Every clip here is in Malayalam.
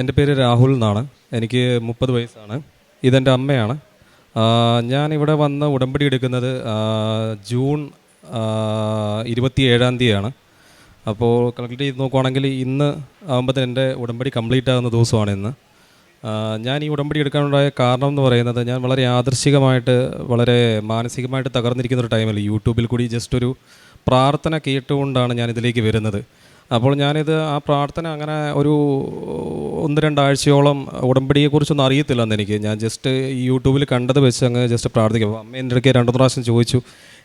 എന്റെ പേര് രാഹുൽ എന്നാണ്. എനിക്ക് മുപ്പത് വയസ്സാണ്. ഇതെന്റെ അമ്മയാണ്. ഞാൻ ഇവിടെ വന്ന് ഉടമ്പടി എടുക്കുന്നത് ജൂൺ ഇരുപത്തി ഏഴാം തീയതിയാണ്. അപ്പോൾ കാൽക്കുലേറ്റ് ചെയ്ത് നോക്കുവാണെങ്കിൽ ഇന്ന് ആകുമ്പോഴത്തേന് എന്റെ ഉടമ്പടി കംപ്ലീറ്റ് ആകുന്ന ദിവസമാണ് ഇന്ന്. ഞാൻ ഈ ഉടമ്പടി എടുക്കാനുണ്ടായ കാരണം എന്ന് പറയുന്നത് ഞാൻ വളരെ ആദർശികമായിട്ട് വളരെ മാനസികമായിട്ട് തകർന്നിരിക്കുന്ന ഒരു ടൈമിൽ യൂട്യൂബിൽ കൂടി ജസ്റ്റ് ഒരു പ്രാർത്ഥന കേട്ടുകൊണ്ടാണ് ഞാൻ ഇതിലേക്ക് വരുന്നത്. അപ്പോൾ ഞാനിത് ആ പ്രാർത്ഥന അങ്ങനെ ഒരു ഒന്ന് രണ്ടാഴ്ചയോളം ഉടമ്പടിയെക്കുറിച്ചൊന്നും അറിയത്തില്ലെന്ന് എനിക്ക്. ഞാൻ ജസ്റ്റ് യൂട്യൂബിൽ കണ്ടത് വെച്ച് അങ്ങ് ജസ്റ്റ് പ്രാർത്ഥിക്കും. അപ്പോൾ അമ്മ എന്റെ രണ്ടു പ്രാവശ്യം ചോദിച്ചു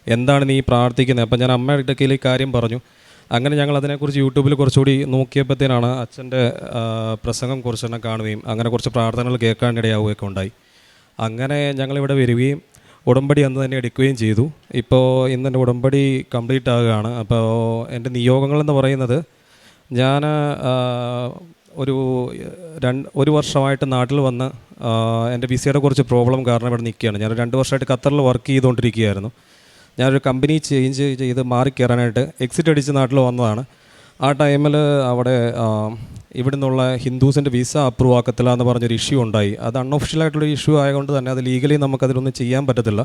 എന്താണ് നീ പ്രാർത്ഥിക്കുന്നത് അപ്പം ഞാൻ അമ്മയുടെ അടുക്കൽ ഈ കാര്യം പറഞ്ഞു. അങ്ങനെ ഞങ്ങൾ അതിനെക്കുറിച്ച് യൂട്യൂബിൽ കുറച്ചുകൂടി നോക്കിയപ്പോഴത്തേനാണ് അച്ഛന്റെ പ്രസംഗം കുറച്ചെണ്ണം കാണുകയും അങ്ങനെ കുറച്ച് പ്രാർത്ഥനകൾ കേൾക്കാനിടയാവുകയൊക്കെ ഉണ്ടായി. അങ്ങനെ ഞങ്ങളിവിടെ വരികയും ഉടമ്പടി അന്ന് തന്നെ എടുക്കുകയും ചെയ്തു. ഇപ്പോൾ ഇന്ന് എന്റെ ഉടമ്പടി കംപ്ലീറ്റ് ആകുകയാണ്. അപ്പോൾ എന്റെ നിയോഗങ്ങളെന്ന് പറയുന്നത് ഞാൻ ഒരു രണ്ട് ഒരു വർഷമായിട്ട് നാട്ടിൽ വന്ന് എന്റെ വിസയുടെ കുറച്ച് പ്രോബ്ലം കാരണം ഇവിടെ നിൽക്കുകയാണ്. ഞാൻ രണ്ട് വർഷമായിട്ട് ഖത്തറിൽ വർക്ക് ചെയ്തുകൊണ്ടിരിക്കുകയായിരുന്നു. ഞാനൊരു കമ്പനി ചേഞ്ച് ചെയ്ത് മാറി കയറാനായിട്ട് എക്സിറ്റ് അടിച്ച് നാട്ടിൽ വന്നതാണ്. ആ ടൈമിൽ അവിടെ ആ, ഇവിടെ നിന്നുള്ള ഹിന്ദുസിന്റെ വിസ അപ്രൂവ് ആക്കത്തില്ല എന്ന് പറഞ്ഞൊരു ഇഷ്യൂ ഉണ്ടായി. അത് അൺഒഫീഷ്യലായിട്ടുള്ള ഇഷ്യൂ ആയതുകൊണ്ട് തന്നെ അത് ലീഗലി നമുക്കതിലൊന്നും ചെയ്യാൻ പറ്റത്തില്ല.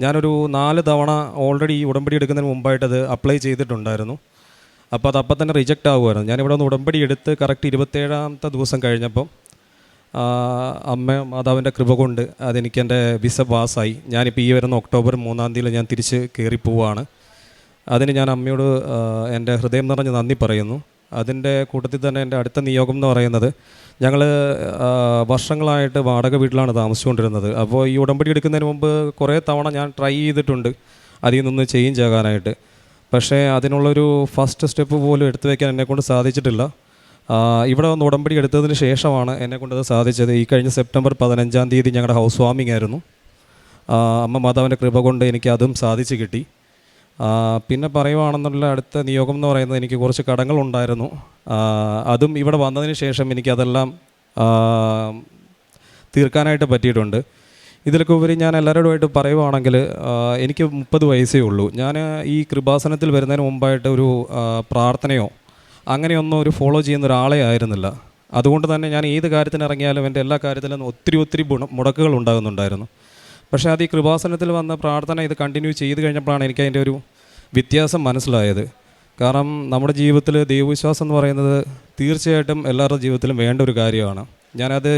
ഞാനൊരു നാല് തവണ ഓൾറെഡി ഈ ഉടമ്പടി എടുക്കുന്നതിന് മുമ്പായിട്ട് അത് അപ്ലൈ ചെയ്തിട്ടുണ്ടായിരുന്നു. അപ്പോൾ അത് അപ്പം തന്നെ റിജക്റ്റ് ആകുമായിരുന്നു ഞാനിവിടെ ഒന്ന് ഉടമ്പടി എടുത്ത് കറക്റ്റ് ഇരുപത്തേഴാമത്തെ ദിവസം കഴിഞ്ഞപ്പം അമ്മ മാതാവിന്റെ കൃപ കൊണ്ട് അതെനിക്ക് എന്റെ വിസ പാസ്സായി. ഞാനിപ്പോൾ ഈ വരുന്ന ഒക്ടോബർ മൂന്നാം തീയതി ഞാൻ തിരിച്ച് കയറി പോവുകയാണ് അതിന് ഞാൻ അമ്മയോട് എന്റെ ഹൃദയം നിറഞ്ഞ് നന്ദി പറയുന്നു. അതിന്റെ കൂട്ടത്തിൽ തന്നെ എന്റെ അടുത്ത നിയോഗം എന്ന് പറയുന്നത് ഞങ്ങൾ വർഷങ്ങളായിട്ട് വാടക വീട്ടിലാണ് താമസിച്ചുകൊണ്ടിരുന്നത്. അപ്പോൾ ഈ ഉടമ്പടി എടുക്കുന്നതിന് മുമ്പ് കുറേ തവണ ഞാൻ ട്രൈ ചെയ്തിട്ടുണ്ട് അതിൽ നിന്ന് ചേഞ്ച് ആകാനായിട്ട്. പക്ഷേ അതിനുള്ളൊരു ഫസ്റ്റ് സ്റ്റെപ്പ് പോലും എടുത്തു വയ്ക്കാൻ എന്നെക്കൊണ്ട് സാധിച്ചിട്ടില്ല. ഇവിടെ വന്ന് ഉടമ്പടി എടുത്തതിന് ശേഷമാണ് എന്നെക്കൊണ്ട് അത് സാധിച്ചത്. ഈ കഴിഞ്ഞ സെപ്റ്റംബർ പതിനഞ്ചാം തീയതി ഞങ്ങളുടെ ഹൗസ് വാമിംഗ് ആയിരുന്നു. അമ്മ മാതാവിന്റെ കൃപ കൊണ്ട് എനിക്ക് അതും സാധിച്ചു കിട്ടി. പിന്നെ പറയുവാണെന്നുള്ള അടുത്ത നിയോഗം എന്ന് പറയുന്നത് എനിക്ക് കുറച്ച് കടങ്ങളുണ്ടായിരുന്നു അതും ഇവിടെ വന്നതിന് ശേഷം എനിക്കതെല്ലാം തീർക്കാനായിട്ട് പറ്റിയിട്ടുണ്ട്. ഇതിലൊക്കെ ഉപരി ഞാൻ എല്ലാവരോടുമായിട്ട് പറയുവാണെങ്കിൽ എനിക്ക് മുപ്പത് വയസ്സേ ഉള്ളൂ. ഞാൻ ഈ കൃപാസനത്തിൽ വരുന്നതിന് മുമ്പായിട്ട് ഒരു പ്രാർത്ഥനയോ അങ്ങനെയൊന്നും ഒരു ഫോളോ ചെയ്യുന്ന ഒരാളെ ആയിരുന്നില്ല. അതുകൊണ്ട് തന്നെ ഞാൻ ഏത് കാര്യത്തിന് ഇറങ്ങിയാലും എന്റെ എല്ലാ കാര്യത്തിലും ഒത്തിരി ഒത്തിരി മുടക്കുകൾ ഉണ്ടാകുന്നുണ്ടായിരുന്നു. പക്ഷേ അത് ഈ കൃപാസനത്തിൽ വന്ന പ്രാർത്ഥന ഇത് കണ്ടിന്യൂ ചെയ്ത് കഴിഞ്ഞപ്പോഴാണ് എനിക്ക് അതിന്റെ ഒരു വ്യത്യാസം മനസ്സിലായത്. കാരണം നമ്മുടെ ജീവിതത്തിൽ ദൈവവിശ്വാസം എന്ന് പറയുന്നത് തീർച്ചയായിട്ടും എല്ലാവരുടെ ജീവിതത്തിലും വേണ്ട ഒരു കാര്യമാണ്. ഞാനത്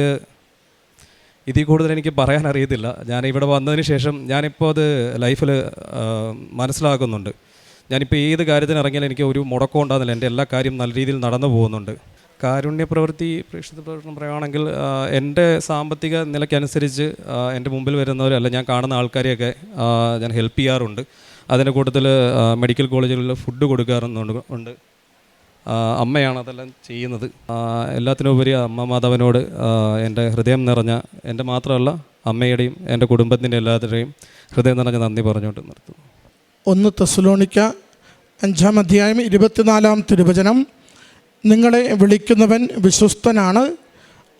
ഇതിൽ കൂടുതൽ എനിക്ക് പറയാൻ അറിയത്തില്ല. ഞാൻ ഇവിടെ വന്നതിന് ശേഷം ഞാനിപ്പോൾ അത് ലൈഫിൽ മനസ്സിലാക്കുന്നുണ്ട്. ഞാനിപ്പോൾ ഏത് കാര്യത്തിന് ഇറങ്ങിയാലും എനിക്ക് ഒരു മുടക്കം ഉണ്ടാകുന്നില്ല. എന്റെ എല്ലാ കാര്യം നല്ല രീതിയിൽ നടന്നു പോകുന്നുണ്ട്. കാരുണ്യ പ്രവൃത്തി പ്രേക്ഷിത പ്രവർത്തനം പറയുകയാണെങ്കിൽ എന്റെ സാമ്പത്തിക നിലയ്ക്കനുസരിച്ച് എന്റെ മുമ്പിൽ വരുന്നവരല്ല ഞാൻ കാണുന്ന ആൾക്കാരെയൊക്കെ ഞാൻ ഹെൽപ്പ് ചെയ്യാറുണ്ട്. അതിന്റെ കൂട്ടത്തിൽ മെഡിക്കൽ കോളേജുകളിൽ ഫുഡ് കൊടുക്കാറുണ്ട് ഉണ്ട്. അമ്മയാണ് അതെല്ലാം ചെയ്യുന്നത്. എല്ലാത്തിനുപരി അമ്മ മാധവനോട് എന്റെ ഹൃദയം നിറഞ്ഞ എന്റെ മാത്രമല്ല അമ്മയുടെയും എന്റെ കുടുംബത്തിന്റെ എല്ലാവരുടെയും ഹൃദയം നിറഞ്ഞ നന്ദി പറഞ്ഞുകൊണ്ട് നിർത്തുന്നു. ഒന്ന് തെസ്ലോണിക്ക അഞ്ചാം അധ്യായം ഇരുപത്തിനാലാം തിരുവചനം. നിങ്ങളെ വിളിക്കുന്നവൻ വിശ്വസ്തനാണ്.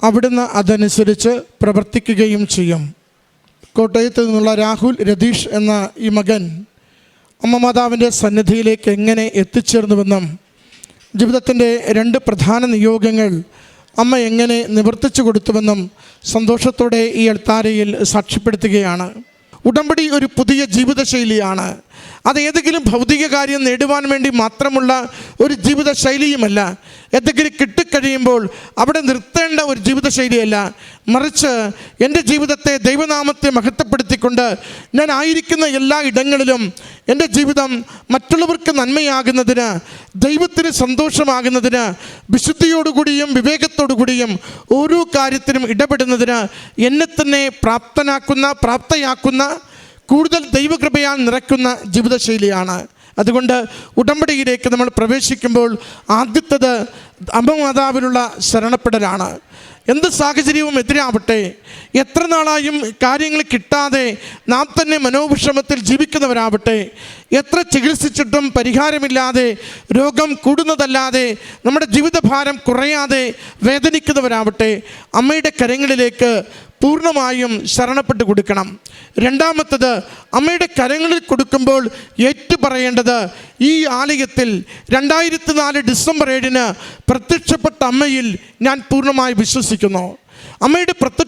അവിടുന്ന് അതനുസരിച്ച് പ്രവർത്തിക്കുകയും ചെയ്യും. കോട്ടയത്ത് നിന്നുള്ള രാഹുൽ രതീഷ് എന്ന ഈ മകൻ അമ്മ മാതാവിന്റെ സന്നിധിയിലേക്ക് എങ്ങനെ എത്തിച്ചേർന്നുവെന്നും ജീവിതത്തിന്റെ രണ്ട് പ്രധാന നിയോഗങ്ങൾ അമ്മ എങ്ങനെ നിവർത്തിച്ചു കൊടുത്തുവെന്നും സന്തോഷത്തോടെ ഈ എൽത്താരയിൽ സാക്ഷ്യപ്പെടുത്തുകയാണ്. ഉടമ്പടി ഒരു പുതിയ ജീവിതശൈലിയാണ്. അത് ഏതെങ്കിലും ഭൗതിക കാര്യം നേടുവാൻ വേണ്ടി മാത്രമുള്ള ഒരു ജീവിതശൈലിയുമല്ല. എന്തെങ്കിലും കിട്ടിക്കഴിയുമ്പോൾ അവിടെ നിർത്തേണ്ട ഒരു ജീവിതശൈലിയല്ല. മറിച്ച് എന്റെ ജീവിതത്തെ ദൈവനാമത്തെ മഹത്വപ്പെടുത്തിക്കൊണ്ട് ഞാൻ ആയിരിക്കുന്ന എല്ലാ ഇടങ്ങളിലും എന്റെ ജീവിതം മറ്റുള്ളവർക്ക് നന്മയാകുന്നതിന് ദൈവത്തിന് സന്തോഷമാകുന്നതിന് വിശുദ്ധിയോടുകൂടിയും വിവേകത്തോടുകൂടിയും ഓരോ കാര്യത്തിനും ഇടപെടുന്നതിന് എന്നെ തന്നെ പ്രാപ്തനാക്കുന്ന പ്രാപ്തയാക്കുന്ന കൂടുതൽ ദൈവകൃപയാൽ നിറയ്ക്കുന്ന ജീവിതശൈലിയാണ്. അതുകൊണ്ട് ഉടമ്പടിയിലേക്ക് നമ്മൾ പ്രവേശിക്കുമ്പോൾ ആദ്യത്തത് അമ്മമാതാവിനുള്ള ശരണപ്പെടലാണ്. എന്ത് സാഹചര്യവും എതിരാവട്ടെ. എത്ര നാളായും കാര്യങ്ങൾ കിട്ടാതെ നാം തന്നെ മനോവിഷമത്തിൽ ജീവിക്കുന്നവരാവട്ടെ. എത്ര ചികിത്സിച്ചിട്ടും പരിഹാരമില്ലാതെ രോഗം കൂടുന്നതല്ലാതെ നമ്മുടെ ജീവിതഭാരം കുറയാതെ വേദനിക്കുന്നവരാവട്ടെ. അമ്മയുടെ കരങ്ങളിലേക്ക് പൂർണമായും ശരണപ്പെട്ട് കൊടുക്കണം. രണ്ടാമത്തത് അമ്മയുടെ കരങ്ങളിൽ കൊടുക്കുമ്പോൾ ഏറ്റുപറയേണ്ടത് ഈ ആലയത്തിൽ രണ്ടായിരത്തി നാല് ഡിസംബർ ഏഴിന് പ്രത്യക്ഷപ്പെട്ട അമ്മയിൽ ഞാൻ പൂർണമായി വിശ്വസിക്കുന്നു. അമ്മയുടെ പ്രത്യക്ഷീകരണത്തിൽ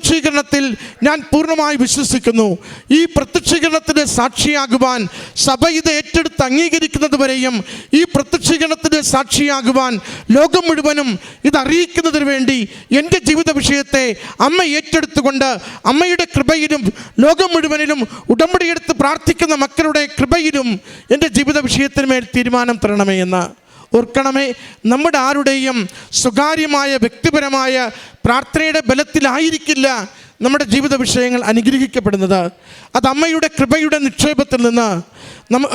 ഞാൻ പൂർണമായി വിശ്വസിക്കുന്നു. ഈ പ്രത്യക്ഷീകരണത്തിന്റെ സാക്ഷിയാകുവാൻ സഭ ഇത് ഏറ്റെടുത്ത് അംഗീകരിക്കുന്നത് വരെയും ഈ പ്രത്യക്ഷീകരണത്തിന്റെ സാക്ഷിയാകുവാൻ ലോകം മുഴുവനും ഇത് അറിയിക്കുന്നതിന് വേണ്ടി എന്റെ ജീവിത വിഷയത്തെ അമ്മ ഏറ്റെടുത്തുകൊണ്ട് അമ്മയുടെ കൃപയിലും ലോകം മുഴുവനിലും ഉടമ്പടിയെടുത്ത് പ്രാർത്ഥിക്കുന്ന മക്കളുടെ കൃപയിലും എന്റെ ജീവിത വിഷയത്തിന് മേൽ തീരുമാനം തരണമേ എന്ന് ഓർക്കണമേ. നമ്മുടെ ആരുടെയും സ്വകാര്യമായ വ്യക്തിപരമായ പ്രാർത്ഥനയുടെ ബലത്തിലായിരിക്കില്ല നമ്മുടെ ജീവിത വിഷയങ്ങൾ അനുഗ്രഹിക്കപ്പെടുന്നത്. അത് അമ്മയുടെ കൃപയുടെ നിക്ഷേപത്തിൽ നിന്ന് നമ്മ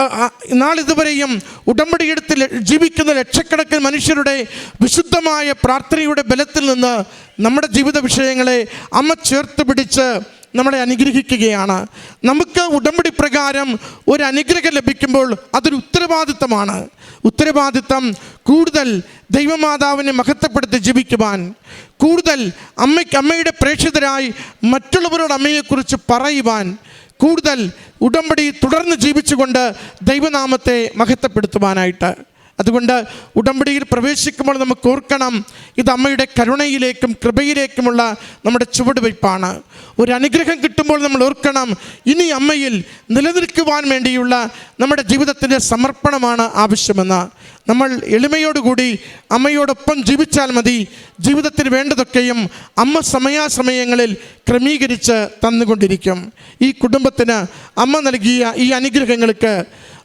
നാളിതുവരെയും ഉടമ്പടിയെടുത്ത് ജീവിക്കുന്ന ലക്ഷക്കണക്കിന് മനുഷ്യരുടെ വിശുദ്ധമായ പ്രാർത്ഥനയുടെ ബലത്തിൽ നിന്ന് നമ്മുടെ ജീവിത വിഷയങ്ങളെ അമ്മ ചേർത്ത് പിടിച്ച് നമ്മളെ അനുഗ്രഹിക്കുകയാണ്. നമുക്ക് ഉടമ്പടി പ്രകാരം ഒരു അനുഗ്രഹം ലഭിക്കുമ്പോൾ അതൊരു ഉത്തരവാദിത്തമാണ്. ഉത്തരവാദിത്തം കൂടുതൽ ദൈവമാതാവിനെ മഹത്വപ്പെടുത്തി ജീവിക്കുവാൻ കൂടുതൽ അമ്മയ്ക്ക് അമ്മയുടെ പ്രേക്ഷിതരായി മറ്റുള്ളവരോട് അമ്മയെക്കുറിച്ച് പറയുവാൻ കൂടുതൽ ഉടമ്പടി തുടർന്ന് ജീവിച്ചുകൊണ്ട് ദൈവനാമത്തെ മഹത്വപ്പെടുത്തുവാനായിട്ട്. അതുകൊണ്ട് ഉടമ്പടിയിൽ പ്രവേശിക്കുമ്പോൾ നമുക്ക് ഓർക്കണം ഇത് അമ്മയുടെ കരുണയിലേക്കും കൃപയിലേക്കുമുള്ള നമ്മുടെ ചുവടുവയ്പ്പാണ്. ഒരു അനുഗ്രഹം കിട്ടുമ്പോൾ നമ്മൾ ഓർക്കണം ഇനി അമ്മയിൽ നിലനിൽക്കുവാൻ വേണ്ടിയുള്ള നമ്മുടെ ജീവിതത്തിന്റെ സമർപ്പണമാണ് ആവശ്യമെന്ന്. നമ്മൾ എളിമയോടുകൂടി അമ്മയോടൊപ്പം ജീവിച്ചാൽ മതി ജീവിതത്തിന് വേണ്ടതൊക്കെയും അമ്മ സമയാസമയങ്ങളിൽ ക്രമീകരിച്ച് തന്നുകൊണ്ടിരിക്കും. ഈ കുടുംബത്തിന് അമ്മ നൽകിയ ഈ അനുഗ്രഹങ്ങൾക്ക്